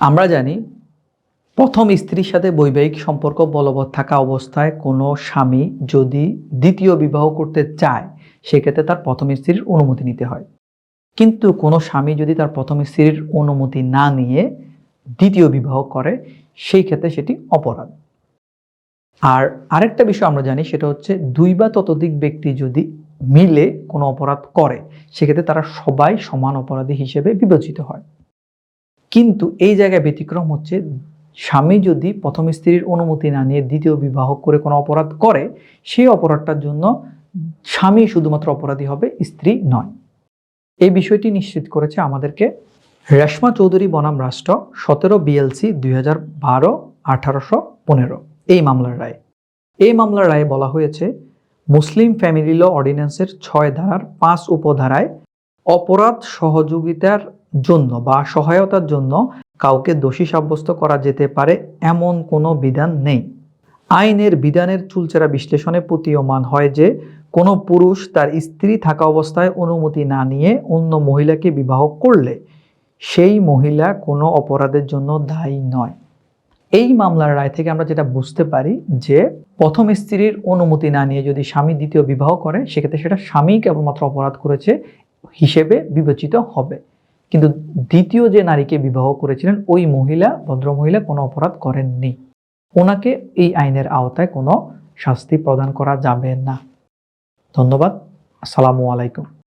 আমরা জানি প্রথম স্ত্রীর সাথে বৈবাহিক সম্পর্ক বলবৎ থাকা অবস্থায় কোনো স্বামী যদি দ্বিতীয় বিবাহ করতে চায়, সেক্ষেত্রে তার প্রথম স্ত্রীর অনুমতি নিতে হয়। কিন্তু কোনো স্বামী যদি তার প্রথম স্ত্রীর অনুমতি না নিয়ে দ্বিতীয় বিবাহ করে, সেই ক্ষেত্রে সেটি অপরাধ। আর আরেকটা বিষয় আমরা জানি, সেটা হচ্ছে দুই বা ততোধিক ব্যক্তি যদি মিলে কোনো অপরাধ করে, সেক্ষেত্রে তারা সবাই সমান অপরাধী হিসেবে বিবেচিত হয়। কিন্তু এই জায়গায় ব্যতিক্রম হচ্ছে, স্বামী যদি প্রথম স্ত্রীর অনুমতি না নিয়ে দ্বিতীয় বিবাহ করে কোনো অপরাধ করে, সেই অপরাধটার জন্য স্বামী শুধুমাত্র অপরাধী হবে, স্ত্রী নয়। এই বিষয়টি নিশ্চিত করেছে আমাদেরকে রেশমা চৌধুরী বনাম রাষ্ট্র সতেরো বিএলসি দুই হাজার বারো, আঠারোশো পনেরো। এই মামলার রায়। এই মামলার রায়ে বলা হয়েছে, মুসলিম ফ্যামিলি ল অর্ডিন্যান্সের ছয় ধারার পাঁচ উপধারায় অপরাধ সহযোগিতার জন্য বা সহায়তার জন্য কাউকে দোষী সাব্যস্ত করা যেতে পারে এমন কোনো বিধান নেই। আইনের বিধানের চুলচেরা বিশ্লেষণে প্রতীয়মান হয় যে, কোনো পুরুষ তার স্ত্রী থাকা অবস্থায় অনুমতি না নিয়ে অন্য মহিলাকে বিবাহ করলে সেই মহিলা কোনো অপরাধের জন্য দায়ী নয়। এই মামলার রায় থেকে আমরা যেটা বুঝতে পারি যে, প্রথম স্ত্রীর অনুমতি না নিয়ে যদি স্বামী দ্বিতীয় বিবাহ করে, সেক্ষেত্রে সেটা স্বামী কেবলমাত্র অপরাধ করেছে হিসেবে বিবেচিত হবে। কিন্তু দ্বিতীয় যে নারীকে বিবাহ করেছিলেন, ওই মহিলা ভদ্রমহিলা কোনো অপরাধ করেননি। ওনাকে এই আইনের আওতায় কোনো শাস্তি প্রদান করা যাবে না। ধন্যবাদ। আসসালামু আলাইকুম।